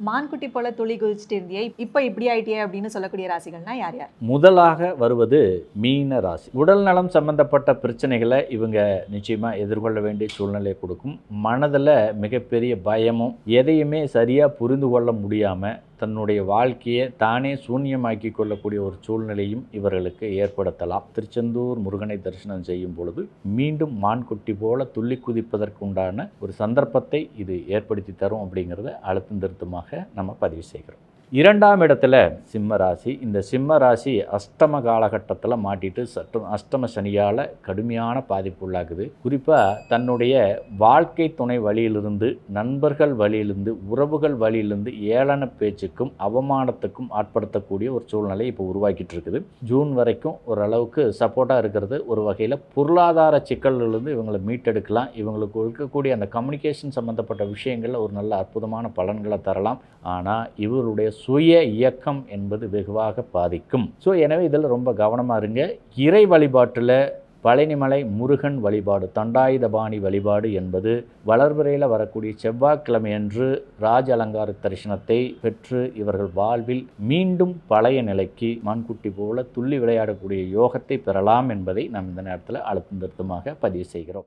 மான்குட்டி போல துளி குதிச்சுட்டு இருந்தியே இப்போ இப்படி ஆயிட்டியே அப்படின்னு சொல்லக்கூடிய ராசிகள்னா யார் யார்? முதலாக வருவது மீன ராசி. உடல் நலம் சம்பந்தப்பட்ட பிரச்சனைகளை இவங்க நிச்சயமாக எதிர்கொள்ள வேண்டிய சூழ்நிலை கொடுக்கும். மனதில் மிகப்பெரிய பயமும் எதையுமே சரியாக புரிந்து கொள்ள முடியாமல் தன்னுடைய வாழ்க்கையை தானே சூன்யமாக்கி கொள்ளக்கூடிய ஒரு சூழ்நிலையும் இவர்களுக்கு ஏற்படுத்தலாம். திருச்செந்தூர் முருகனை தரிசனம் செய்யும் பொழுது மீண்டும் மான்குட்டி போல துள்ளி குதிப்பதற்கு உண்டான ஒரு சந்தர்ப்பத்தை இது ஏற்படுத்தி தரும் அப்படிங்கிறத அழுத்தம் திருத்தமாக நம்ம பதிவு செய்கிறோம். இரண்டாம் இடத்துல சிம்ம ராசி. இந்த சிம்ம ராசி அஷ்டம காலகட்டத்தில் மாட்டிட்டு சட்டம் அஷ்டம சனியால் கடுமையான பாதிப்பு உள்ளாகுது. குறிப்பாக தன்னுடைய வாழ்க்கை துணை வழியிலிருந்து நண்பர்கள் வழியிலிருந்து உறவுகள் வழியிலிருந்து ஏளன பேச்சுக்கும் அவமானத்துக்கும் ஆட்படுத்தக்கூடிய ஒரு சூழ்நிலை இப்போ உருவாக்கிட்டு இருக்குது ஜூன் வரைக்கும் ஓரளவுக்கு சப்போர்ட்டாக இருக்கிறது. ஒரு வகையில் பொருளாதார சிக்கல்களிலிருந்து இவங்களை மீட்டெடுக்கலாம். இவங்களுக்கு இருக்கக்கூடிய அந்த கம்யூனிகேஷன் சம்மந்தப்பட்ட விஷயங்களில் ஒரு நல்ல அற்புதமான பலன்களை தரலாம். ஆனால் இவருடைய சுய இயக்கம் என்பது வெகுவாக பாதிக்கும். ஸோ எனவே இதில் ரொம்ப கவனமாக இருங்க. இறை வழிபாட்டில் பழனிமலை முருகன் வழிபாடு தண்டாயுதபாணி வழிபாடு என்பது வளர்பிறையில் வரக்கூடிய செவ்வாய்க்கிழமையன்று ராஜ அலங்கார தரிசனத்தை பெற்று இவர்கள் வாழ்வில் மீண்டும் பழைய நிலைக்கு மண்குட்டி போல துள்ளி விளையாடக்கூடிய யோகத்தை பெறலாம் என்பதை நாம் இந்த நேரத்தில் அழுத்தம் திருத்தமாக பதிவு செய்கிறோம்.